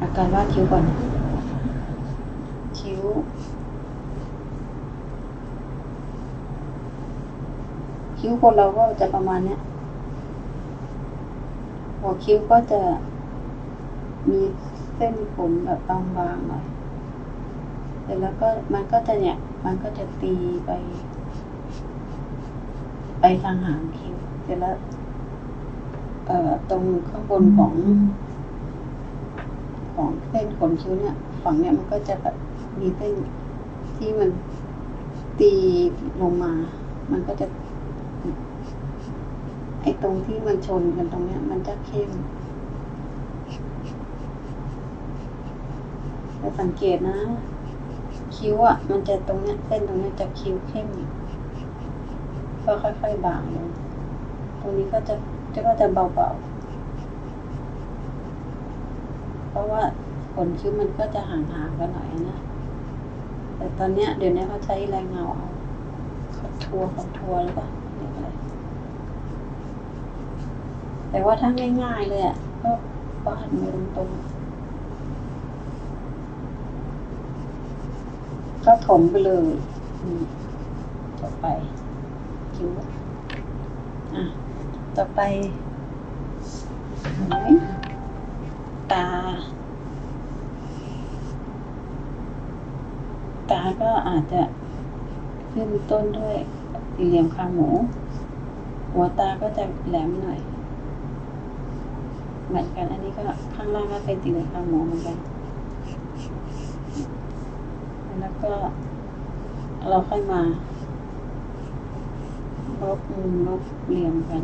อาการวาดคิ้วก่อน คิ้ว คิ้วคนเราก็จะประมาณเนี้ยหัวคิ้วก็จะมีเส้นผมแบบบางๆหน่อยเสร็จแล้วก็มันก็จะเนี่ย มันก็จะตีไป ไปทางหางคิ้ว เสร็จแล้ว เอ่อ ตรงข้างบนของ ของเส้นขนคิ้วเนี่ย ฝั่งเนี่ยมันก็จะแบบมีเส้นที่มันตีลงมา มันก็จะ ไอ้ตรงที่มันชนกันตรงเนี้ย มันจะเข้มแต่สังเกตนะ คิ้วอะ มันจะตรงเนี้ย เส้นตรงเนี้ยจะคิ้วเข้มก็ค่อยๆบางลงตรงนี้ก็จะจะก็จะเบาๆ เพ ราะว่าขนคิ้วมันก็จะห่างๆกันหน่อยนะ แต่ตอนเนี้ยเดี๋ยวนี้เขาใช้แรงเงาเอาคอนทัวร์คอนทัวร์หรือเปล่าเรียกอะไรแต่ว่าถ้าง่ายๆเลยอะก็วาดมือตรงๆก็ถมไปเลยต่อไปคิ้วอะต่อไปเห็นไหม ตา ตาก็อาจจะขึ้นต้นด้วยสี่เหลี่ยมคางหมู หัวตาก็จะแหลมหน่อย เหมือนกัน อันนี้ก็ข้างล่างก็เป็นสี่เหลี่ยมคางหมูเหมือนกัน แล้วก็เราค่อยมาลบมุมลบเหลี่ยมกัน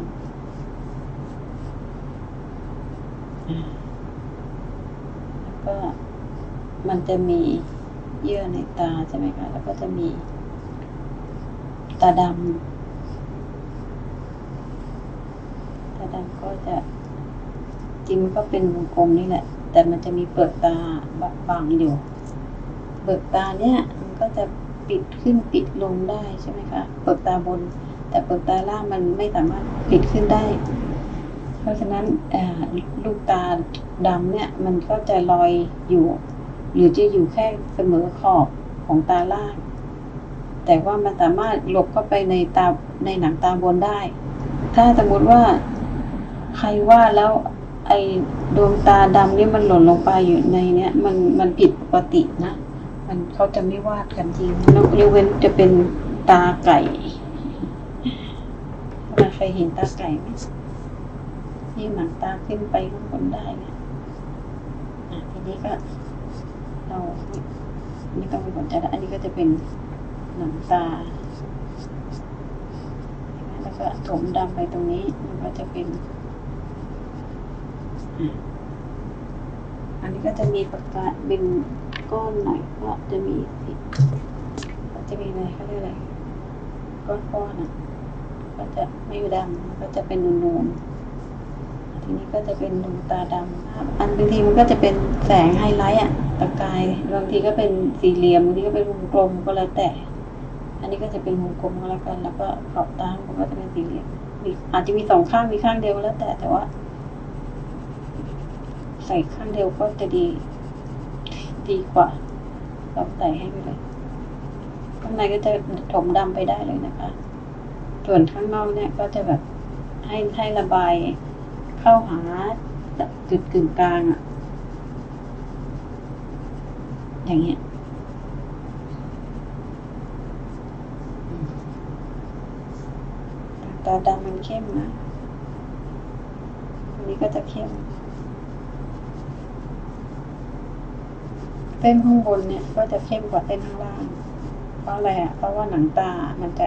อ่า ก็มันจะมีเยื่อในตาใช่ไหมคะ แล้วก็จะมี ตาดำตาดำก็จะ จริงมันก็เป็นวงกลมนี่แหละ แต่มันจะมีเปลือกตาบางอยู่เปลือกตาเนี่ยมันก็จะปิดขึ้นปิดลงได้ใช่ไหมคะ เปลือกตาบน แต่เปลือกตาล่างมันไม่สามารถปิดขึ้นได้ เพราะฉะนั้นลูกตาดำเนี่ยมันก็จะลอยอยู่ หรือจะอยู่แค่เสมอขอบของตาล่าง แต่ว่ามันสามารถหลบเข้าไปในตาในหนังตาบนได้ ถ้าสมมติว่าใครว่าแล้วไอ้ดวงตาดำนี่มันหล่นลงไปอยู่ในเนี้ยมันมันผิดปกตินะ มันเขาจะไม่วาดกันจริงนกยกเว้นจะเป็นตาไก่เราเคยเห็นตาไก่ไหม ที่หนังตาขึ้นไปข้างบนได้เนี่ยอะทีนี้ก็เราไม่ต้องไปสนใจแล้วอันนี้ก็จะเป็นหนังตา แล้วก็ถมดำไปตรงนี้มันก็จะเป็นอะอันนี้ก็จะมีปากกาเป็นก้อนหน่อยก็จะมีสีก็จะมีอะไรเขาเรียกอะไรก้อนๆอะก็จะไม่ดำก็จะเป็นนูนๆ นี้ก็จะเป็นดวงตาดำอันบางทีมันก็จะเป็นแสงไฮไลท์อะประกายบางทีก็เป็นสี่เหลี่ยมบางทีก็เป็นวงกลมก็แล้วแต่ อันนี้ก็จะเป็นวงกลมก็แล้วกัน แล้วก็ขอบตามันก็จะเป็นสี่เหลี่ยมอาจจะมีสองข้างมีข้างเดียวก็แล้วแต่แต่ว่า ใส่ข้างเดียวก็จะดี ดีกว่าเราใส่ให้ไปเลยข้างในก็จะถมดำไปได้เลยนะคะ ส่วนข้างนอกเนี่ยก็จะแบบให้ให้ระบาย เข้าหาจุดกึ่งกลางอะอย่างเงี้ยตาดำมันเข้มนะอันนี้ก็จะเข้มเส้นข้างบนเนี่ยก็จะเข้มกว่าเส้นข้างล่าง เพราะอะไรอะ เพราะว่าหนังตา มันจะ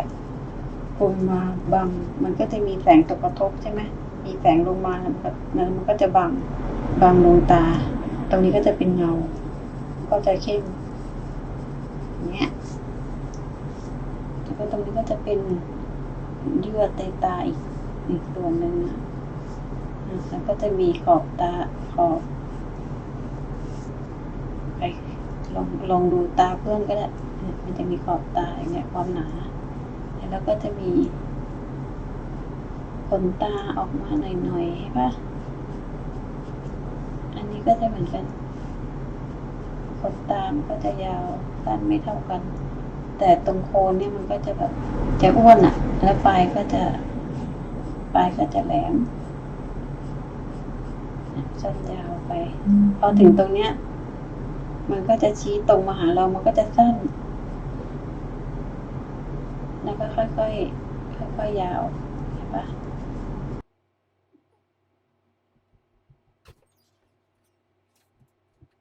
คลุมมาบัง มันก็จะมีแสงตกกระทบใช่ไหม มีแสงลงมามันก็นั้นมันก็จะบังบังดวงตา ตรงนี้ก็จะเป็นเงา ก็จะเข้มอย่างเงี้ยแล้วก็ตรงนี้ก็จะเป็นเยื่อในตาอีกอีกส่วนหนึ่งนะแล้วก็จะมีขอบตาขอบไปลองลองดูตาเพื่อนก็ได้มันจะมีขอบตาอย่างเงี้ยความหนา แล้วก็จะมี ขนตาออกมาหน่อยๆใช่ปะอันนี้ก็จะเหมือนกัน ขนตามันก็จะยาวสั้นไม่เท่ากัน แต่ตรงโคนเนี่ยมันก็จะแบบจะอ้วนอะ่ะแล้วปลายก็จะ ปลายก็จะแหลมสั้นยาวไป พอถึงตรงเนี้ย มันก็จะชี้ตรงมาหาเรามันก็จะสั้น แล้วก็ค่อยๆค่อยๆยาวเห็นปะ